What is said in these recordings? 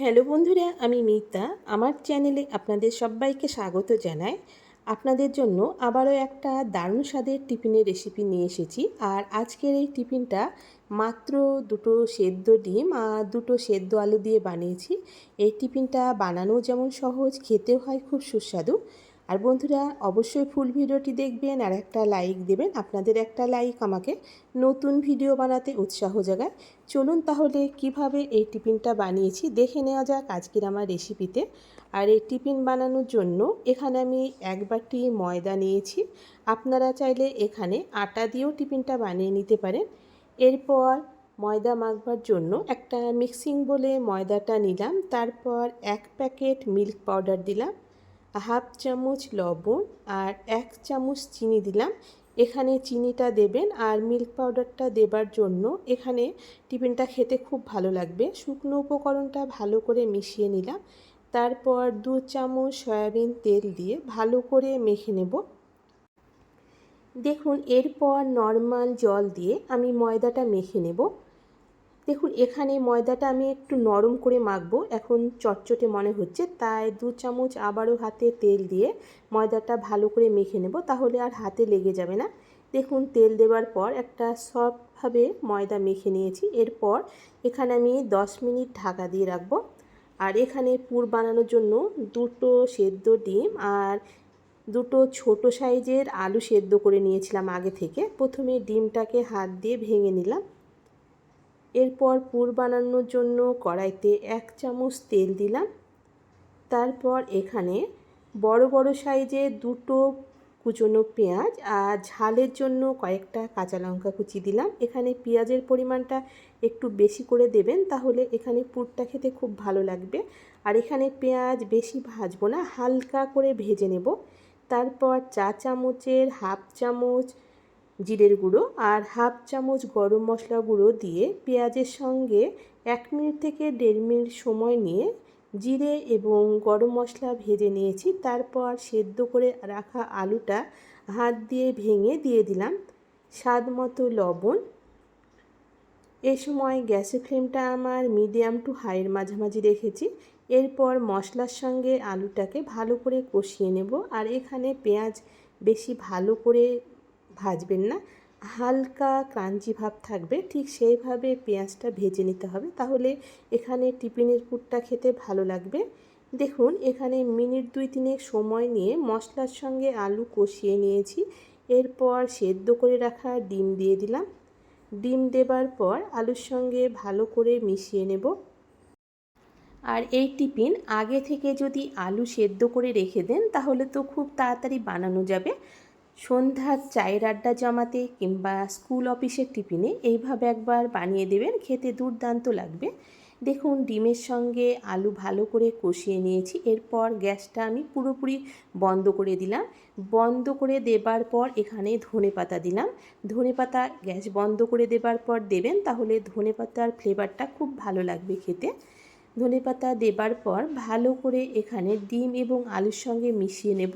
Hello বন্ধুরা, আমি মিতা। আমার চ্যানেলে আপনাদের সবাইকে স্বাগত জানাই। আপনাদের জন্য আবারও একটা দারুণ স্বাদের টিফিনের রেসিপি নিয়ে এসেছি। আর আজকের এই টিফিনটা মাত্র দুটো সেদ্ধ ডিম আর দুটো সেদ্ধ আলু দিয়ে বানিয়েছি। এই টিফিনটা বানানো যেমন সহজ, খেতেও হয় খুব সুস্বাদু। আর বন্ধুরা অবশ্যই ফুল ভিডিওটি দেখবেন আর একটা লাইক দেবেন। আপনাদের একটা লাইক আমাকে নতুন ভিডিও বানাতে উৎসাহ জাগায়। চলুন তাহলে কীভাবে এই টিফিনটা বানিয়েছি দেখে নেওয়া যাক আজকের আমার রেসিপিতে আর এই টিফিন বানানোর জন্য এখানে আমি এক বাটি ময়দা নিয়েছি। আপনারা চাইলে এখানে আটা দিয়েও টিফিনটা বানিয়ে নিতে পারেন। এরপর ময়দা মাখবার জন্য একটা মিক্সিং বলে ময়দাটা নিলাম। তারপর এক প্যাকেট মিল্ক পাউডার দিলাম। হাফ চামচ লবণ আর এক চামচ চিনি দিলাম। এখানে চিনিটা দেবেন আর মিল্ক পাউডারটা দেবার জন্য এখানে টিফিনটা খেতে খুব ভালো লাগবে। শুকনো উপকরণটা ভালো করে মিশিয়ে নিলাম। তারপর দু চামচ সয়াবিন তেল দিয়ে ভালো করে মেখে নেব। দেখুন, এরপর নর্মাল জল দিয়ে আমি ময়দাটা মেখে নেব। দেখুন, এখানে ময়দাটা আমি একটু নরম করে মাখবো। এখন চটচটে মনে হচ্ছে, তাই দু চামচ আবারও হাতে তেল দিয়ে ময়দাটা ভালো করে মেখে নেব, তাহলে আর হাতে লেগে যাবে না। দেখুন, তেল দেওয়ার পর একটা সফটভাবে ময়দা মেখে নিয়েছি। এরপর এখানে আমি 10 মিনিট ঢাকা দিয়ে রাখব। আর এখানে পুর বানানোর জন্য দুটো সেদ্ধ ডিম আর দুটো ছোট সাইজের আলু সেদ্ধ করে নিয়েছিলাম আগে থেকে। প্রথমে ডিমটাকে হাত দিয়ে ভেঙে নিলাম। এরপর পুর বানানোর জন্য কড়াইতে এক চামচ তেল দিলাম। তারপর এখানে বড় বড় সাইজে দুটো কুচনো পেঁয়াজ আর ঝালের জন্য কয়েকটা কাঁচা লঙ্কা কুচি দিলাম। এখানে পেঁয়াজের পরিমাণটা একটু বেশি করে দেবেন, তাহলে এখানে পুরটা খেতে খুব ভালো লাগবে। আর এখানে পেঁয়াজ বেশি ভাজবো না, হালকা করে ভেজে নেব। তারপর চা চামচের হাফ চামচ জিরের গুঁড়ো আর হাফ চামচ গরম মশলা গুঁড়ো দিয়ে পেঁয়াজের সঙ্গে এক মিনিট থেকে দেড় মিনিট সময় নিয়ে জিরে এবং গরম মশলা ভেজে নিয়েছি। তারপর সেদ্ধ করে রাখা আলুটা হাত দিয়ে ভেঙে দিয়ে দিলাম। স্বাদ মতো লবণ। এ সময় গ্যাসের ফ্লেমটা আমার মিডিয়াম টু হাইয়ের মাঝামাঝি রেখেছি। এরপর মশলার সঙ্গে আলুটাকে ভালো করে কষিয়ে নেব। আর এখানে পেঁয়াজ বেশি ভালো করে ভাজবেন না। হালকা ক্রাঞ্চি ভাব থাকবে, ঠিক সেইভাবে পেঁয়াজটা ভেজে নিতে হবে। তাহলে এখানে টিফিনের পুরটা খেতে ভালো লাগবে। দেখুন, এখানে মিনিট দুই তিনেক সময় নিয়ে মশলার সঙ্গে আলু কষিয়ে নিয়েছি। এরপর সেদ্ধ করে রাখা ডিম দিয়ে দিলাম। ডিম দেবার পর আলুর সঙ্গে ভালো করে মিশিয়ে নেব। আর এই টিফিন আগে থেকে যদি আলু সেদ্ধ করে রেখে দেন, তাহলে তো খুব তাড়াতাড়ি বানানো যাবে। সন্ধ্যার চায়ের আড্ডা জমাতে কিংবা স্কুল অফিসের টিফিনে এইভাবে একবার বানিয়ে দেবেন, খেতে দুর্দান্ত লাগবে। দেখুন, ডিমের সঙ্গে আলু ভালো করে কষিয়ে নিয়েছি, এরপর গ্যাসটা আমি পুরোপুরি বন্ধ করে দিলাম। বন্ধ করে দেবার পর এখানে ধনে পাতা দিলাম। ধনে পাতা গ্যাস বন্ধ করে দেবার পর দেবেন, তাহলে ধনে পাতার ফ্লেভারটা খুব ভালো লাগবে খেতে। ধনে পাতা দেবার পর ভালো করে এখানে ডিম এবং আলুর সঙ্গে মিশিয়ে নেব।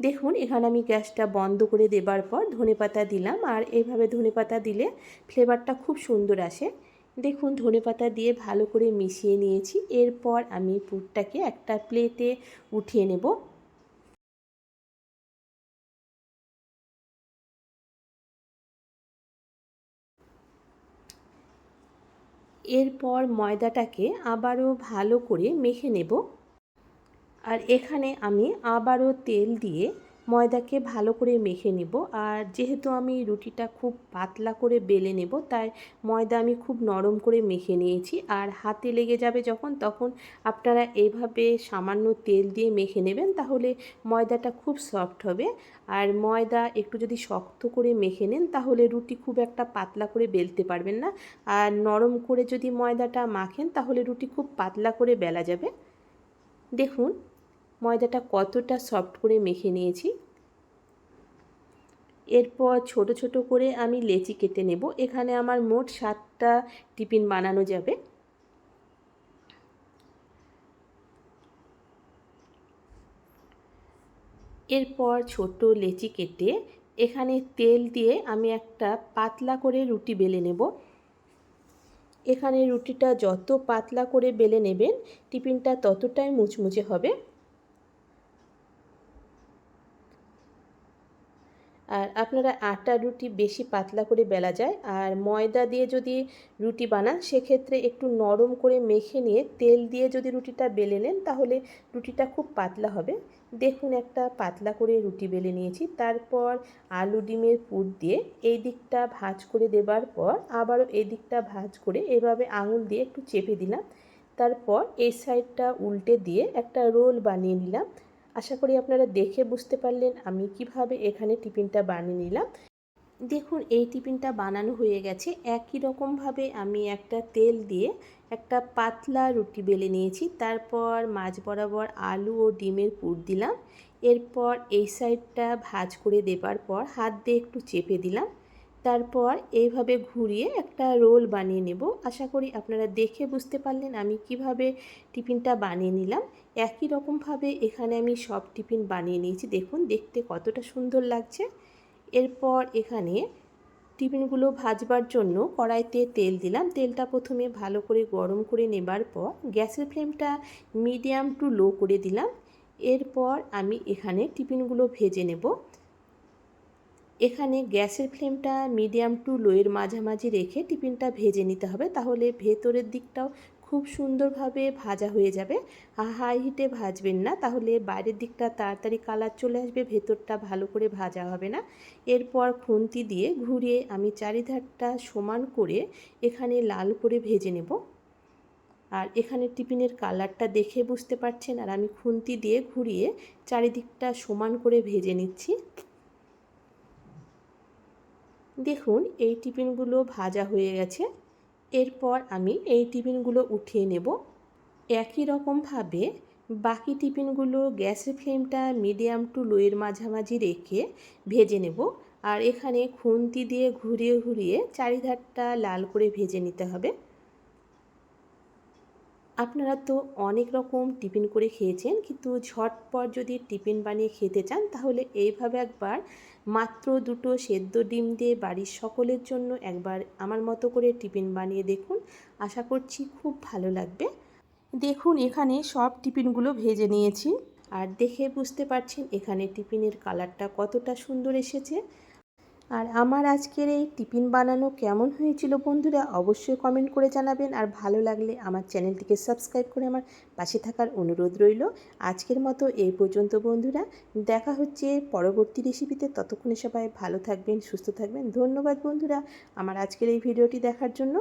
দেখুন, এখানে আমি গ্যাসটা বন্ধ করে দেবার পর ধনে পাতা দিলাম। আর এইভাবে ধনে পাতা দিলে ফ্লেভারটা খুব সুন্দর আসে। দেখুন, ধনে পাতা দিয়ে ভালো করে মিশিয়ে নিয়েছি। এরপর আমি পুরটাকে একটা প্লেটে উঠিয়ে নেব। এরপর ময়দাটাকে আবারও ভালো করে মেখে নেব। আর এখানে আমি আবারও তেল দিয়ে ময়দাকে ভালো করে মেখে নেব। আর যেহেতু আমি রুটিটা খুব পাতলা করে বেলে নেব, তাই ময়দা আমি খুব নরম করে মেখে নিয়েছি। আর হাতে লেগে যাবে যখন, তখন আপনারা এইভাবে সামান্য তেল দিয়ে মেখে নেবেন, তাহলে ময়দাটা খুব সফট হবে। আর ময়দা একটু যদি শক্ত করে মেখে নেন, তাহলে রুটি খুব একটা পাতলা করে বেলতে পারবেন না। আর নরম করে যদি ময়দাটা মাখেন, তাহলে রুটি খুব পাতলা করে বেলা যাবে। দেখুন ময়দাটা কতটা সফট করে মেখে নিয়েছি। এরপর ছোট ছোট করে আমি লেচি কেটে নেব। এখানে আমার মোট সাতটা টিফিন বানানো যাবে। এরপর ছোট লেচি কেটে এখানে তেল দিয়ে আমি একটা পাতলা করে রুটি বেলে নেব। এখানে রুটিটা যত পাতলা করে বেলে নেবেন, টিফিনটা ততটাই মুচমুচে হবে আর আপনারা আটা রুটি বেশি পাতলা করে বেলা যায় আর ময়দা দিয়ে যদি রুটি বানান, সেক্ষেত্রে একটু নরম করে মেখে নিয়ে তেল দিয়ে যদি রুটিটা বেলে নেন, তাহলে রুটিটা খুব পাতলা হবে। দেখুন একটা পাতলা করে রুটি বেলে নিয়েছি। তারপর আলু ডিমের পুর দিয়ে এই দিকটা ভাজ করে দেবার পর আবারও এই দিকটা ভাজ করে এভাবে আঙুল দিয়ে একটু চেপে দিলাম। তারপর এই সাইডটা উল্টে দিয়ে একটা রোল বানিয়ে নিলাম। আশা করি আপনারা দেখে বুঝতে পারলেন আমি কীভাবে এখানে টিফিনটা বানিয়ে নিলাম। দেখুন, এই টিফিনটা বানানো হয়ে গেছে। একই রকমভাবে আমি একটা তেল দিয়ে একটা পাতলা রুটি বেলে নিয়েছি। তারপর মাছ বরাবর আলু ও ডিমের পুর দিলাম। এরপর এই সাইডটা ভাজ করে দেবার পর হাত দিয়ে একটু চেপে দিলাম। তারপর এইভাবে ঘুরিয়ে একটা রোল বানিয়ে নেব। আশা করি আপনারা দেখে বুঝতে পারলেন আমি কীভাবে টিফিনটা বানিয়ে নিলাম। একই রকমভাবে এখানে আমি সব টিফিন বানিয়ে নিয়েছি। দেখুন, দেখতে কতটা সুন্দর লাগছে। এরপর এখানে টিফিনগুলো ভাজবার জন্য কড়াইতে তেল দিলাম। তেলটা প্রথমে ভালো করে গরম করে নেবার পর গ্যাসের ফ্লেমটা মিডিয়াম টু লো করে দিলাম। এরপর আমি এখানে টিফিনগুলো ভেজে নেব। এখানে গ্যাসের ফ্লেমটা মিডিয়াম টু লোয়ের মাঝামাঝি রেখে টিফিনটা ভেজে নিতে হবে, তাহলে ভেতরের দিকটাও খুব সুন্দরভাবে ভাজা হয়ে যাবে। হাই হিটে ভাজবেন না, তাহলে বাইরের দিকটা তাড়াতাড়ি কালার চলে আসবে, ভেতরটা ভালো করে ভাজা হবে না। এরপর খুন্তি দিয়ে ঘুরিয়ে আমি চারিধারটা সমান করে এখানে লাল করে ভেজে নেব। আর এখানে টিফিনের কালারটা দেখে বুঝতে পারছেন, আর আমি খুন্তি দিয়ে ঘুরিয়ে চারিদিকটা সমান করে ভেজে নিচ্ছি। দেখুন, এই টিফিনগুলো ভাজা হয়ে গেছে। এরপর আমি এই টিফিনগুলো উঠিয়ে নেব। একই রকমভাবে বাকি টিফিনগুলো গ্যাসের ফ্লেমটা মিডিয়াম টু লোয়ের মাঝামাঝি রেখে ভেজে নেব। আর এখানে খুন্তি দিয়ে ঘুরিয়ে ঘুরিয়ে চারিধারটা লাল করে ভেজে নিতে হবে। আপনারা তো অনেক রকম টিফিন করে খেয়েছেন, কিন্তু ঝটপট যদি টিফিন বানিয়ে খেতে চান, তাহলে এইভাবে একবার মাত্র দুটো সেদ্ধ ডিম দিয়ে বাড়ির সকলের জন্য একবার আমার মতো করে টিফিন বানিয়ে দেখুন। আশা করছি খুব ভালো লাগবে। দেখুন, এখানে সব টিফিনগুলো ভেজে নিয়েছি। আর দেখে বুঝতে পারছেন এখানে টিফিনের কালারটা কতটা সুন্দর এসেছে। আর আমার আজকের এই টিফিন বানানো কেমন হয়েছিল বন্ধুরা অবশ্যই কমেন্ট করে জানাবেন। আর ভালো লাগলে আমার চ্যানেলটিকে সাবস্ক্রাইব করে আমার পাশে থাকার অনুরোধ রইল। আজকের মতো এই পর্যন্ত বন্ধুরা। দেখা হচ্ছে পরবর্তী রেসিপিতে ততক্ষণে সবাই ভালো থাকবেন, সুস্থ থাকবেন। ধন্যবাদ বন্ধুরা আমার আজকের এই ভিডিওটি দেখার জন্য।